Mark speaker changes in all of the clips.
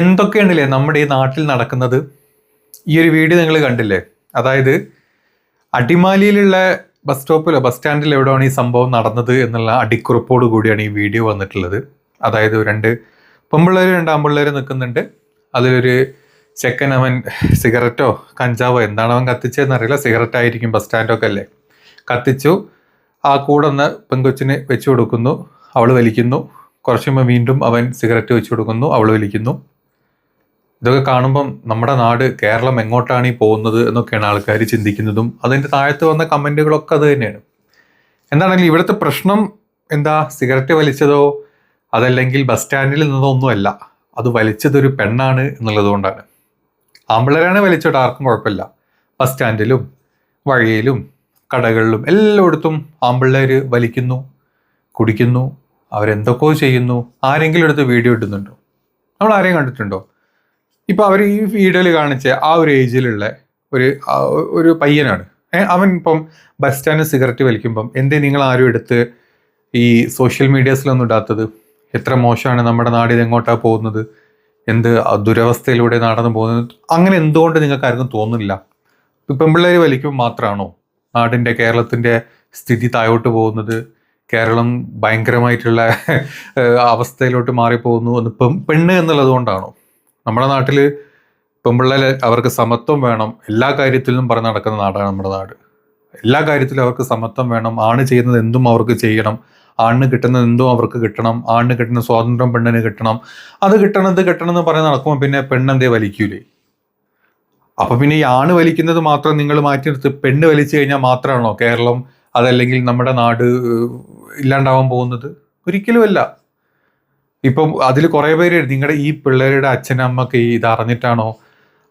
Speaker 1: എന്തൊക്കെയാണല്ലേ നമ്മുടെ ഈ നാട്ടിൽ നടക്കുന്നത്? ഈ ഒരു വീഡിയോ നിങ്ങൾ കണ്ടില്ലേ? അതായത് അടിമാലിയിലുള്ള ബസ് സ്റ്റോപ്പിലോ ബസ് സ്റ്റാൻഡിൽ എവിടെയാണ് ഈ സംഭവം നടന്നത് എന്നുള്ള അടിക്കുറിപ്പോട് കൂടിയാണ് ഈ വീഡിയോ വന്നിട്ടുള്ളത്. അതായത് രണ്ട് പെമ്പിള്ളേർ രണ്ട് ആമ്പിള്ളേർ നിൽക്കുന്നുണ്ട്. അതിലൊരു ചെക്കൻ അവൻ സിഗരറ്റോ കഞ്ചാവോ എന്താണ് അവൻ കത്തിച്ചതെന്ന് അറിയില്ല. സിഗരറ്റ് ആയിരിക്കും ബസ് സ്റ്റാൻഡൊക്കെ അല്ലേ? കത്തിച്ചു. ആ കൂടെ ഒന്ന് പെങ്കൊച്ചിന് വെച്ചു കൊടുക്കുന്നു. അവൾ വലിക്കുന്നു. കുറച്ച് വീണ്ടും അവൻ സിഗരറ്റ് വെച്ചു കൊടുക്കുന്നു. അവൾ വലിക്കുന്നു. ഇതൊക്കെ കാണുമ്പം നമ്മുടെ നാട് കേരളം എങ്ങോട്ടാണ് ഈ പോകുന്നത് എന്നൊക്കെയാണ് ആൾക്കാർ ചിന്തിക്കുന്നതും അതിന്റെ താഴത്ത് വന്ന കമന്റുകളൊക്കെ അത് തന്നെയാണ്. എന്താണെങ്കിലും ഇവിടുത്തെ പ്രശ്നം എന്താ? സിഗരറ്റ് വലിച്ചതോ? അതല്ലെങ്കിൽ ബസ് സ്റ്റാൻഡിൽ നിന്നതോ ഒന്നുമല്ല അത് വലിച്ചതൊരു പെണ്ണാണ് എന്നുള്ളതുകൊണ്ടാണ് കൊണ്ടാണ്. ആമ്പിള്ളേരാണ് വലിച്ചോട്ട് ആർക്കും കുഴപ്പമില്ല. ബസ് സ്റ്റാൻഡിലും വഴിയിലും കടകളിലും എല്ലായിടത്തും ആമ്പിള്ളേർ വലിക്കുന്നു കുടിക്കുന്നു അവരെന്തൊക്കെയോ ചെയ്യുന്നു. ആരെങ്കിലും എടുത്ത് വീഡിയോ ഇടുന്നുണ്ടോ? നമ്മൾ ആരെയും കണ്ടിട്ടുണ്ടോ? ഇപ്പൊ അവർ ഈ വീഡിയോയിൽ കാണിച്ച ആ ഒരു ഏജിലുള്ള ഒരു ഒരു പയ്യനാണ്. അവൻ ഇപ്പം ബസ് സ്റ്റാൻഡിൽ സിഗരറ്റ് വലിക്കുമ്പം എന്തേ നിങ്ങൾ ആരും എടുത്ത് ഈ സോഷ്യൽ മീഡിയാസിലൊന്നും ഇടാത്തത്? എത്ര മോശമാണ് നമ്മുടെ നാട് ഇതെങ്ങോട്ടാണ് പോകുന്നത്? എന്ത് ദുരവസ്ഥയിലൂടെ നടന്നു പോകുന്നത്? അങ്ങനെ എന്തുകൊണ്ട് നിങ്ങൾക്ക് ആർക്കും തോന്നുന്നില്ല പെൺപിള്ളേർ വലിക്കുമ്പോൾ മാത്രമാണോ നാടിന്റെ കേരളത്തിന്റെ സ്ഥിതി താഴോട്ട് പോകുന്നത്? കേരളം ഭയങ്കരമായിട്ടുള്ള അവസ്ഥയിലോട്ട് മാറിപ്പോകുന്നു എന്ന് പെണ്ണ് എന്നുള്ളത് കൊണ്ടാണോ? നമ്മുടെ നാട്ടിൽ പെൺപിള്ളേർ അവർക്ക് സമത്വം വേണം എല്ലാ കാര്യത്തിലും പറഞ്ഞ് നടക്കുന്ന നാടാണ് നമ്മുടെ നാട്. എല്ലാ കാര്യത്തിലും അവർക്ക് സമത്വം വേണം ആണ് ചെയ്യുന്നത് എന്തും അവർക്ക് ചെയ്യണം ആണിന് കിട്ടുന്നത് എന്തും അവർക്ക് കിട്ടണം ആണിന് കിട്ടുന്ന സ്വാതന്ത്ര്യം പെണ്ണിന് കിട്ടണം. അത് കിട്ടണം ഇത് കിട്ടണം എന്ന് പറഞ്ഞ് നടക്കുമ്പോൾ പിന്നെ പെണ്ണെന്തേ വലിക്കൂലേ? അപ്പം പിന്നെ ഈ ആണ് വലിക്കുന്നത് മാത്രം നിങ്ങൾ മാറ്റി നിർത്തി പെണ്ണ് വലിച്ചു കഴിഞ്ഞാൽ മാത്രമാണോ കേരളം അതല്ലെങ്കിൽ നമ്മുടെ നാട് ഇല്ലാണ്ടാവാൻ പോകുന്നത്? ഒരിക്കലുമല്ല. ഇപ്പം അതിൽ കുറേ പേര് നിങ്ങളുടെ ഈ പിള്ളേരുടെ അച്ഛനമ്മക്ക് ഈ ഇത് അറിഞ്ഞിട്ടാണോ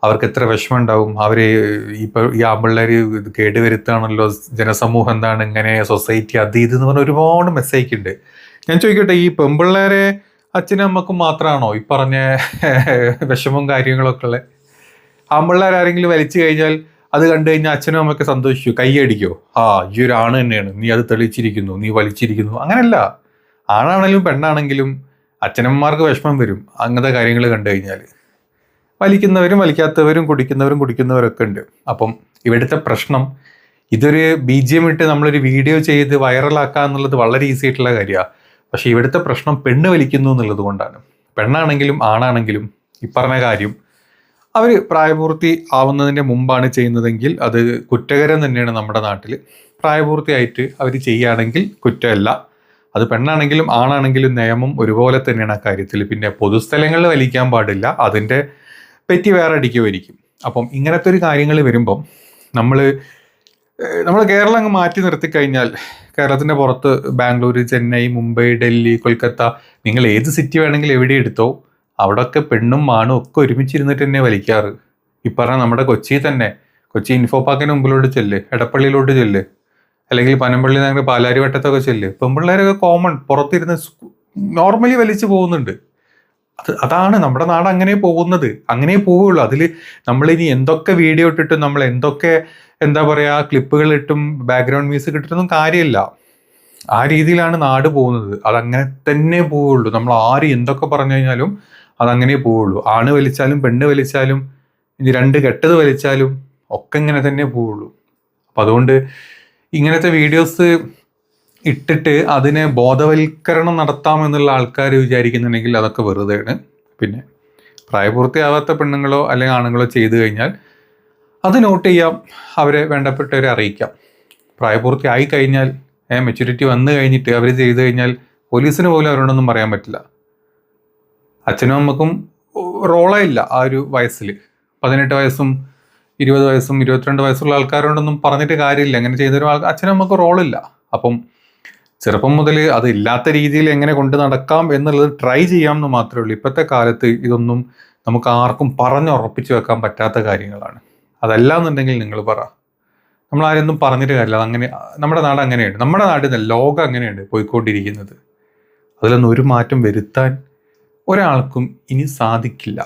Speaker 1: അവർക്ക് എത്ര വിഷമം ഉണ്ടാവും അവർ ഇപ്പൊ ഈ ആമ്പിള്ളേര് ഇത് കേടുവരുത്താണല്ലോ? ജനസമൂഹം എന്താണ് ഇങ്ങനെ സൊസൈറ്റി അത് ഇത് എന്ന് പറഞ്ഞ ഒരുപാട് മെസ്സേജ് ഉണ്ട് ഞാൻ ചോദിക്കട്ടെ ഈ പെമ്പിള്ളേരെ അച്ഛനും അമ്മക്കും മാത്രമാണോ ഈ പറഞ്ഞ വിഷമവും കാര്യങ്ങളൊക്കെ ഉള്ളത് ആമ്പിള്ളേർ ആരെങ്കിലും വലിച്ചു കഴിഞ്ഞാൽ അത് കണ്ടു കഴിഞ്ഞാൽ അച്ഛനും അമ്മയ്ക്ക് സന്തോഷിച്ചു കൈയടിക്കോ ആ ഈ ഒരു ആണ് തന്നെയാണ്. നീ അത് തെളിയിച്ചിരിക്കുന്നു നീ വലിച്ചിരിക്കുന്നു. അങ്ങനല്ല. ആണാണെങ്കിലും പെണ്ണാണെങ്കിലും അച്ഛനമ്മമാർക്ക് വിഷമം വരും. അങ്ങനത്തെ കാര്യങ്ങൾ കണ്ടു കഴിഞ്ഞാൽ. വലിക്കുന്നവരും വലിക്കാത്തവരും കുടിക്കുന്നവരും കുടിക്കുന്നവരൊക്കെ ഉണ്ട്. അപ്പം ഇവിടുത്തെ പ്രശ്നം ഇതൊരു ബി ജി എം ഇട്ട് നമ്മളൊരു വീഡിയോ ചെയ്ത് വൈറലാക്കുക എന്നുള്ളത് വളരെ ഈസി ആയിട്ടുള്ള കാര്യമാണ്. പക്ഷേ ഇവിടുത്തെ പ്രശ്നം പെണ്ണ് വലിക്കുന്നു എന്നുള്ളത് കൊണ്ടാണ്. പെണ്ണാണെങ്കിലും ആണാണെങ്കിലും ഈ പറഞ്ഞ കാര്യം അവർ പ്രായപൂർത്തി ആവുന്നതിന്റെ മുമ്പാണ് ചെയ്യുന്നതെങ്കിൽ അത് കുറ്റകരം തന്നെയാണ് നമ്മുടെ നാട്ടിൽ പ്രായപൂർത്തിയായിട്ട് അവർ ചെയ്യുകയാണെങ്കിൽ കുറ്റമല്ല. അത് പെണ്ണാണെങ്കിലും ആണാണെങ്കിലും നിയമം ഒരുപോലെ തന്നെയാണ് ആ കാര്യത്തിൽ. പിന്നെ പൊതുസ്ഥലങ്ങളിൽ വലിക്കാൻ പാടില്ല. അതിന്റെ പെറ്റി വേറെ അടിക്കുമായിരിക്കും. അപ്പം ഇങ്ങനത്തെ ഒരു കാര്യങ്ങൾ വരുമ്പം നമ്മൾ നമ്മൾ കേരളം അങ്ങ് മാറ്റി നിർത്തി കഴിഞ്ഞാൽ കേരളത്തിന്റെ പുറത്ത് ബാംഗ്ലൂർ ചെന്നൈ മുംബൈ ഡൽഹി കൊൽക്കത്ത നിങ്ങൾ ഏത് സിറ്റി വേണമെങ്കിലും എവിടെ എടുത്തോ അവിടെയൊക്കെ പെണ്ണും ആണും ഒക്കെ ഒരുമിച്ചിരുന്നിട്ട് തന്നെ വലിക്കാറ്. ഈ പറഞ്ഞ നമ്മുടെ കൊച്ചി തന്നെ. കൊച്ചി ഇൻഫോ പാർക്കിന് മുമ്പിലോട്ട് ചെല്ല് എടപ്പള്ളിയിലോട്ട് ചെല്ല്. അല്ലെങ്കിൽ പനമ്പള്ളി നഗർ പാലാരി വട്ടത്തൊക്കെ ചെല്ല്. പെൺപിള്ളേരൊക്കെ കോമൺ പുറത്തിരുന്ന് നോർമലി വലിച്ചു പോകുന്നുണ്ട്. അത് അതാണ് നമ്മുടെ നാട് അങ്ങനെ പോകുന്നത്. അങ്ങനെ പോവുള്ളൂ. അതിൽ നമ്മളിനി എന്തൊക്കെ വീഡിയോ ഇട്ടിട്ടും നമ്മൾ എന്തൊക്കെ എന്താ പറയുക ക്ലിപ്പുകൾ ഇട്ടും ബാക്ക്ഗ്രൗണ്ട് മ്യൂസിക് ഇട്ടിട്ടൊന്നും കാര്യമില്ല. ആ രീതിയിലാണ് നാട് പോകുന്നത്. അതങ്ങനെ തന്നെ പോവുള്ളൂ. നമ്മൾ ആര് എന്തൊക്കെ പറഞ്ഞു കഴിഞ്ഞാലും അതങ്ങനെ പോവുള്ളൂ. ആണ് വലിച്ചാലും പെണ്ണ് വലിച്ചാലും ഇനി രണ്ട് കെട്ടത് വലിച്ചാലും ഒക്കെ ഇങ്ങനെ തന്നെ പോവുള്ളൂ. അപ്പം അതുകൊണ്ട് ഇങ്ങനത്തെ വീഡിയോസ് ഇട്ടിട്ട് അതിനെ ബോധവൽക്കരണം നടത്താമെന്നുള്ള ആൾക്കാർ വിചാരിക്കുന്നുണ്ടെങ്കിൽ അതൊക്കെ വെറുതെയാണ്. പിന്നെ പ്രായപൂർത്തിയാവാത്ത പെണ്ണുങ്ങളോ അല്ലെങ്കിൽ ആണുങ്ങളോ ചെയ്തു കഴിഞ്ഞാൽ അത് നോട്ട് ചെയ്യാം അവരെ വേണ്ടപ്പെട്ടവരെ അറിയിക്കാം. പ്രായപൂർത്തി ആയി കഴിഞ്ഞാൽ മെച്യൂരിറ്റി വന്നു കഴിഞ്ഞിട്ട് അവർ ചെയ്തു കഴിഞ്ഞാൽ പോലീസിന് പോലും അവരോടൊന്നും പറയാൻ പറ്റില്ല. അച്ഛനും അമ്മക്കും റോളേ ഇല്ല ആ ഒരു വയസ്സിൽ പതിനെട്ട് വയസ്സും ഇരുപത് വയസ്സും ഇരുപത്തിരണ്ട് വയസ്സുള്ള ആൾക്കാരോടൊന്നും പറഞ്ഞിട്ട് കാര്യമില്ല. അങ്ങനെ ചെയ്തൊരു ആൾ അച്ഛനും നമുക്ക് റോളില്ല. അപ്പം ചെറുപ്പം മുതൽ അത് ഇല്ലാത്ത രീതിയിൽ എങ്ങനെ കൊണ്ട് നടക്കാം എന്നുള്ളത് ട്രൈ ചെയ്യാം എന്ന് മാത്രമേ ഉള്ളൂ. ഇപ്പോഴത്തെ കാലത്ത് ഇതൊന്നും നമുക്ക് ആർക്കും പറഞ്ഞുറപ്പിച്ചു വെക്കാൻ പറ്റാത്ത കാര്യങ്ങളാണ്. അതല്ല എന്നുണ്ടെങ്കിൽ നിങ്ങൾ പറ. നമ്മൾ ആരെയൊന്നും പറഞ്ഞിട്ട് കാര്യമില്ല. അങ്ങനെ നമ്മുടെ നാട് അങ്ങനെയുണ്ട്. നമ്മുടെ നിന്ന് ലോകം അങ്ങനെയുണ്ട് പോയിക്കൊണ്ടിരിക്കുന്നത്. അതിലൊന്നും ഒരു മാറ്റം വരുത്താൻ ഒരാൾക്കും ഇനി സാധിക്കില്ല.